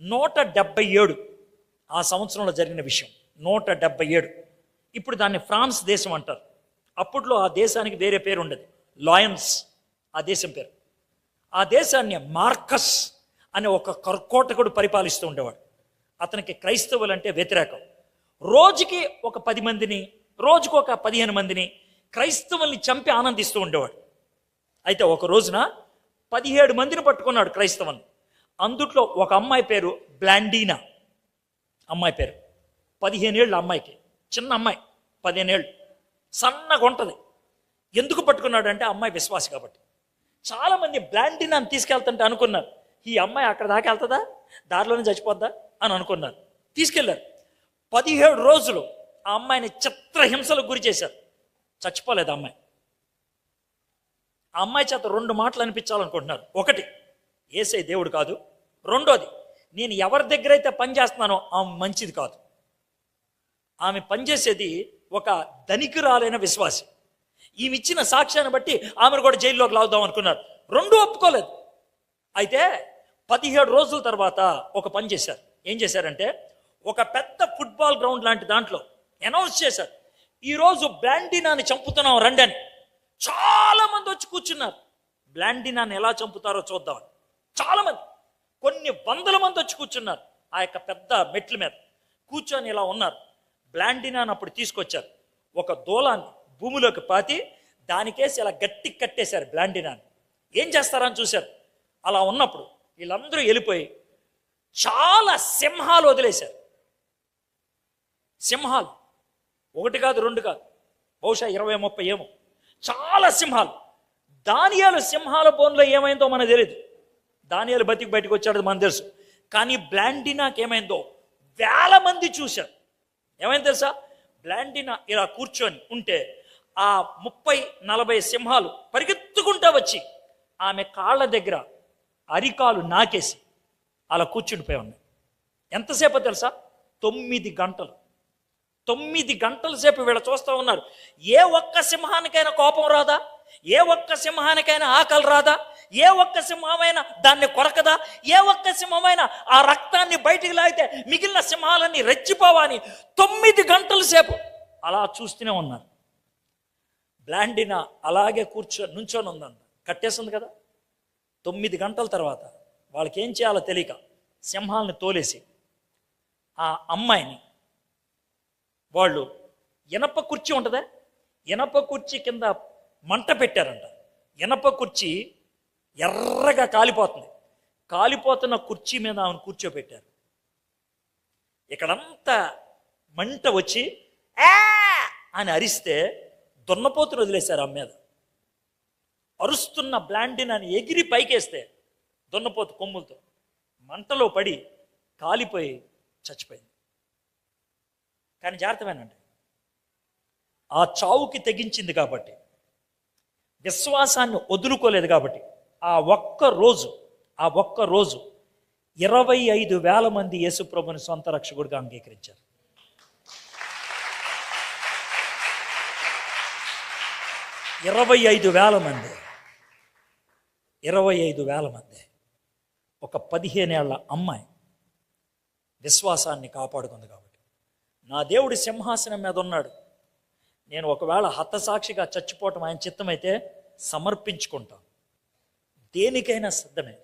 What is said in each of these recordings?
నూట డెబ్బై ఏడు ఆ సంవత్సరంలో జరిగిన విషయం. నూట డెబ్బై ఏడు. ఇప్పుడు దాన్ని ఫ్రాన్స్ దేశం అంటారు. అప్పట్లో ఆ దేశానికి వేరే పేరు ఉండదు. లాయన్స్. ఆ దేశం పేరు. ఆ దేశాన్ని మార్కస్ అనే ఒక కర్కోటకుడు పరిపాలిస్తూ ఉండేవాడు. అతనికి క్రైస్తవులు అంటే వ్యతిరేకం. రోజుకి ఒక పది మందిని రోజుకు ఒక పదిహేను మందిని క్రైస్తవుల్ని చంపి ఆనందిస్తూ ఉండేవాడు. అయితే ఒక రోజున పదిహేడు మందిని పట్టుకున్నాడు క్రైస్తవుని అందుట్లో ఒక అమ్మాయి పేరు బ్లాండీనా. అమ్మాయి పేరు. పదిహేనేళ్ళు అమ్మాయికి. చిన్న అమ్మాయి. పదిహేనేళ్ళు సన్నగా ఉంటుంది. ఎందుకు పట్టుకున్నాడు అంటే అమ్మాయి విశ్వాసి కాబట్టి. చాలామంది బ్లాండినాన్ని తీసుకెళ్తుంటే అనుకున్నారు ఈ అమ్మాయి అక్కడ దాకా వెళ్తుందా? దారిలోనే చచ్చిపోద్దా? అని అనుకున్నారు. తీసుకెళ్ళారు. పదిహేడు రోజులు ఆ అమ్మాయిని చిత్రహింసలకు గురి చేశారు. చచ్చిపోలేదు అమ్మాయి. ఆ అమ్మాయి చేత రెండు మాటలు అనిపించాలనుకుంటున్నారు. ఒకటి ఏసై దేవుడు కాదు. రెండోది నేను ఎవరి దగ్గర అయితే పనిచేస్తున్నానో ఆమె మంచిది కాదు. ఆమె పనిచేసేది ఒక ధనికురాలైన విశ్వాసి. ఈమె ఇచ్చిన సాక్ష్యాన్ని బట్టి ఆమెను కూడా జైల్లోకి లాగుదాం అనుకున్నారు. రెండు ఒప్పుకోలేదు. అయితే పదిహేడు రోజుల తర్వాత ఒక పని చేశారు. ఏం చేశారంటే ఒక పెద్ద ఫుట్బాల్ గ్రౌండ్ లాంటి దాంట్లో అనౌన్స్ చేశారు. ఈరోజు బ్లాండినాని చంపుతున్నాం రండి అని చాలా మంది వచ్చి కూర్చున్నారు. బ్లాండినాని ఎలా చంపుతారో చూద్దామని చాలామంది కొన్ని వందల మంది వచ్చి కూర్చున్నారు ఆ యొక్క పెద్ద మెట్ల మీద. కూర్చొని ఇలా ఉన్నారు. బ్లాండినాని అప్పుడు తీసుకొచ్చారు. ఒక దూలాన్ని భూమిలోకి పాతి దానికేసి ఇలా గట్టి కట్టేశారు బ్లాండినాని. ఏం చేస్తారని చూశారు. అలా ఉన్నప్పుడు వీళ్ళందరూ వెళ్ళిపోయి చాలా సింహాలు వదిలేశారు. సింహాలు. ఒకటి కాదు రెండు కాదు. బహుశా ఇరవై ముప్పై ఏమో. చాలా సింహాలు. దానియాలు సింహాల బోన్లో ఏమైందో మనకు తెలియదు దానియాలు బతికి బయటకు వచ్చాడు మన తెలుసు. కానీ బ్లాండినాకి ఏమైందో వేల మంది చూశారు. ఏమైంది తెలుసా? బ్లాండినా ఇలా కూర్చొని ఉంటే ఆ ముప్పై నలభై సింహాలు పరిగెత్తుకుంటా వచ్చి ఆమె కాళ్ళ దగ్గర అరికాలు నాకేసి అలా కూర్చుండిపోయి ఉన్నాయి. ఎంతసేపు తెలుసా? తొమ్మిది గంటలు. తొమ్మిది గంటల సేపు వీళ్ళ చూస్తూ ఉన్నారు. ఏ ఒక్క సింహానికైనా కోపం రాదా? ఏ ఒక్క సింహానికైనా ఆకలి రాదా? ఏ ఒక్క సింహమైనా దాన్ని కొరకదా? ఏ ఒక్క సింహమైనా ఆ రక్తాన్ని బయటికి లాగితే మిగిలిన సింహాలన్నీ రెచ్చిపోవని తొమ్మిది గంటల సేపు అలా చూస్తూనే ఉన్నారు. బ్లాండిన అలాగే కూర్చో నుంచొని ఉందంట కట్టేస్తుంది కదా? తొమ్మిది గంటల తర్వాత వాళ్ళకి ఏం చేయాలో తెలియక సింహాలను తోలేసి ఆ అమ్మాయిని వాళ్ళు ఇనప కుర్చీ ఉంటుందా? ఇనప కుర్చీ కింద మంట పెట్టారంట. ఇనప కుర్చీ ఎర్రగా కాలిపోతుంది. కాలిపోతున్న కుర్చీ మీద ఆమెను కూర్చోబెట్టారు. ఇక్కడంతా మంట వచ్చి "ఆ!" అని అరిస్తే దున్నపోతులు వదిలేశారు ఆమె మీద. అరుస్తున్న బ్లాండిన్ అని ఎగిరి పైకేస్తే దున్నపోతు కొమ్ములతో మంటలో పడి కాలిపోయి చచ్చిపోయింది. కానీ జాగ్రత్తమేనండి. ఆ చావుకి తెగించింది కాబట్టి విశ్వాసాన్ని వదులుకోలేదు కాబట్టి ఆ ఒక్క రోజు ఆ ఒక్క రోజు ఇరవై ఐదు వేల మంది యేసుప్రభుని సొంత రక్షకుడిగా అంగీకరించారు. ఇరవై ఐదు వేల మంది ఇరవై ఐదు వేల మంది ఒక పదిహేనేళ్ళ అమ్మాయి విశ్వాసాన్ని కాపాడుకుంది కాబట్టి. నా దేవుడి సింహాసనం మీద ఉన్నాడు. నేను ఒకవేళ హతసాక్షిగా చచ్చిపోవటం ఆయన చిత్తమైతే సమర్పించుకుంటాను. దేనికైనా సిద్ధమే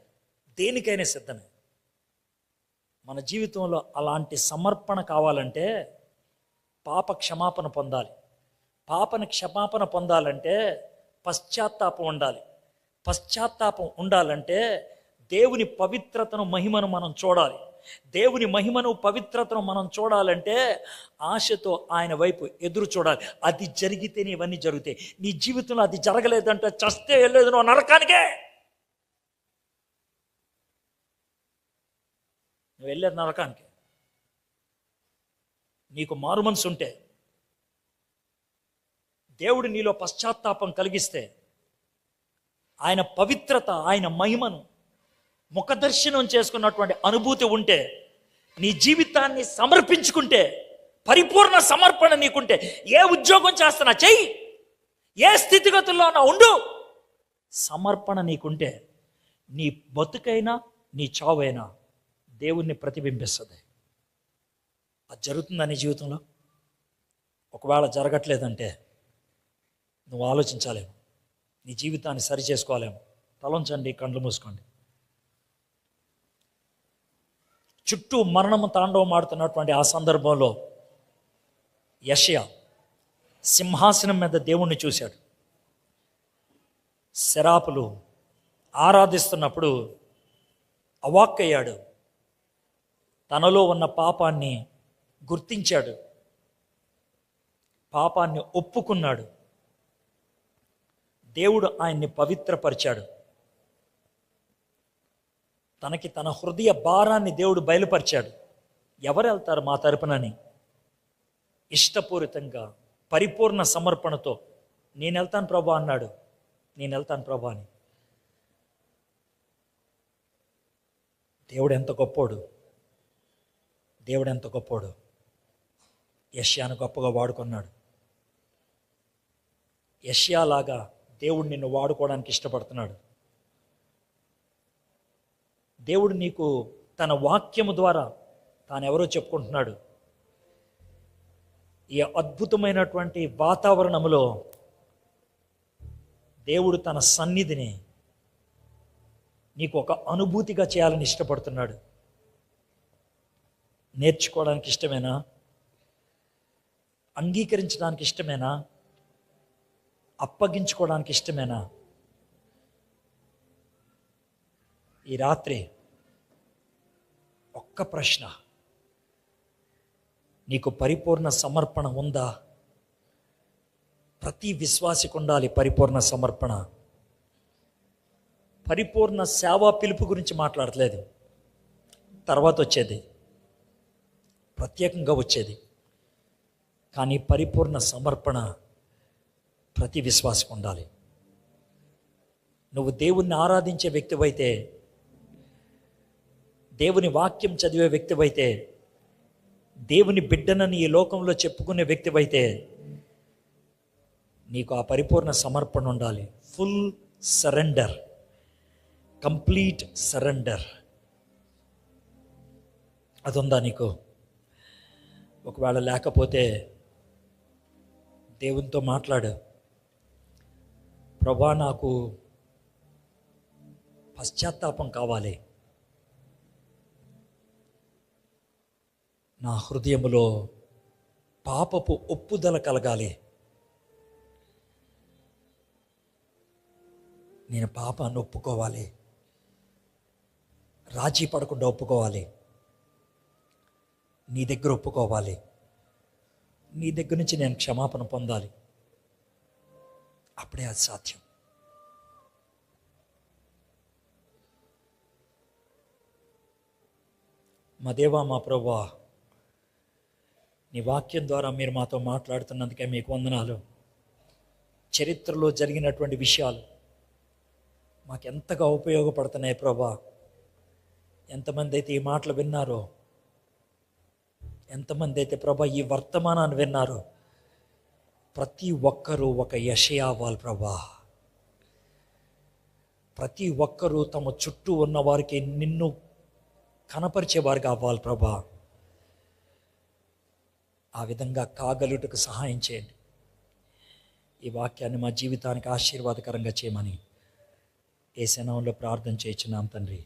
దేనికైనా సిద్ధమే. మన జీవితంలో అలాంటి సమర్పణ కావాలంటే పాప క్షమాపణ పొందాలి. పాపను క్షమాపణ పొందాలంటే పశ్చాత్తాపం ఉండాలి. పశ్చాత్తాపం ఉండాలంటే దేవుని పవిత్రతను మహిమను మనం చూడాలి. దేవుని మహిమను పవిత్రతను మనం చూడాలంటే ఆశతో ఆయన వైపు ఎదురు చూడాలి. అది జరిగితేనే ఇవన్నీ జరుగుతాయి. నీ జీవితంలో అది జరగలేదంటే చస్తే వెళ్ళలేదు నువ్వు నరకానికే. నువ్వు వెళ్ళేది నరకానికే. నీకు మారు మనసు ఉంటే దేవుడు నీలో పశ్చాత్తాపం కలిగిస్తే ఆయన పవిత్రత ఆయన మహిమను ముఖదర్శనం చేసుకున్నటువంటి అనుభూతి ఉంటే నీ జీవితాన్ని సమర్పించుకుంటే పరిపూర్ణ సమర్పణ నీకుంటే ఏ ఉద్యోగం చేస్తున్నా చెయ్యి. ఏ స్థితిగతుల్లో ఉన్నా ఉండు. సమర్పణ నీకుంటే నీ బతుకైనా నీ చావైనా దేవుణ్ణి ప్రతిబింబిస్తుంది. అది జరుగుతుందా నీ జీవితంలో? ఒకవేళ జరగట్లేదంటే నువ్వు ఆలోచించాలేమో నీ జీవితాన్ని సరి చేసుకోవాలేమో తలంచండి కండ్లు మూసుకోండి. చుట్టూ మరణము తాండవం ఆడుతున్నటువంటి ఆ సందర్భంలో యషయా సింహాసనం మీద దేవుణ్ణి చూశాడు. శరాపులు ఆరాధిస్తున్నప్పుడు అవాక్కయ్యాడు. తనలో ఉన్న పాపాన్ని గుర్తించాడు. పాపాన్ని ఒప్పుకున్నాడు. దేవుడు ఆయన్ని పవిత్రపరిచాడు. తనకి తన హృదయ భారాన్ని దేవుడు బయలుపరిచాడు. ఎవరు వెళ్తారు మా తరపునని? ఇష్టపూరితంగా పరిపూర్ణ సమర్పణతో నేను వెళ్తాను ప్రభా అన్నాడు. నేను వెళ్తాను ప్రభా అని. దేవుడు ఎంత గొప్పోడు. దేవుడు ఎంత గొప్పోడు. యష్యాను గొప్పగా వాడుకున్నాడు. యష్యాలాగా దేవుడు నిన్ను వాడుకోవడానికి ఇష్టపడుతున్నాడు. దేవుడు నీకు తన వాక్యము ద్వారా తానెవరో చెప్పుకుంటున్నాడు. ఈ అద్భుతమైనటువంటి వాతావరణములో దేవుడు తన సన్నిధిని నీకు ఒక అనుభూతిగా చేయాలని ఇష్టపడుతున్నాడు. నేర్చుకోవడానికి ఇష్టమేనా? అంగీకరించడానికి ఇష్టమేనా? అప్పగించుకోవడానికి ఇష్టమేనా? ఈ రాత్రి ఒక్క ప్రశ్న. నీకు పరిపూర్ణ సమర్పణ ఉందా? ప్రతి విశ్వాసికి ఉండాలి పరిపూర్ణ సమర్పణ. పరిపూర్ణ సేవా పిలుపు గురించి మాట్లాడట్లేదు. తర్వాత వచ్చేది. ప్రత్యేకంగా వచ్చేది. కానీ పరిపూర్ణ సమర్పణ ప్రతి విశ్వాసం ఉండాలి. నువ్వు దేవుణ్ణి ఆరాధించే వ్యక్తివైతే దేవుని వాక్యం చదివే వ్యక్తివైతే దేవుని బిడ్డనని ఈ లోకంలో చెప్పుకునే వ్యక్తివైతే నీకు ఆ పరిపూర్ణ సమర్పణ ఉండాలి. ఫుల్ సరెండర్ కంప్లీట్ సరెండర్ అది ఉందా నీకు? ఒకవేళ లేకపోతే దేవునితో మాట్లాడు. ప్రభా నాకు పశ్చాత్తాపం కావాలి. నా హృదయములో పాపపు ఒప్పుదల కలగాలి. నేను పాపాన్ని ఒప్పుకోవాలి. రాజీ పడకుండా ఒప్పుకోవాలి. నీ దగ్గర ఒప్పుకోవాలి. నీ దగ్గర నుంచి నేను క్షమాపణ పొందాలి. అప్పుడే అది సాధ్యం. మా దేవా మా ప్రభా నీ వాక్యం ద్వారా మీరు మాతో మాట్లాడుతున్నందుకే మీకు వందనాలు. చరిత్రలో జరిగినటువంటి విషయాలు మాకెంతగా ఉపయోగపడుతున్నాయి ప్రభా. ఎంతమంది అయితే ఈ మాటలు విన్నారో ఎంతమంది అయితే ప్రభా ఈ వర్తమానాన్ని విన్నారో ప్రతి ఒక్కరూ ఒక యషయా అవ్వాలి ప్రభా. ప్రతి ఒక్కరూ తమ చుట్టూ ఉన్న వారికి నిన్ను కనపరిచేవారికి అవ్వాలి ప్రభా. ఆ విధంగా కాగలుటకు సహాయం చేయండి. ఈ వాక్యాన్ని మా జీవితానికి ఆశీర్వాదకరంగా చేయమని ఏ శనంలో ప్రార్థన చేయించున్నాం తండ్రి.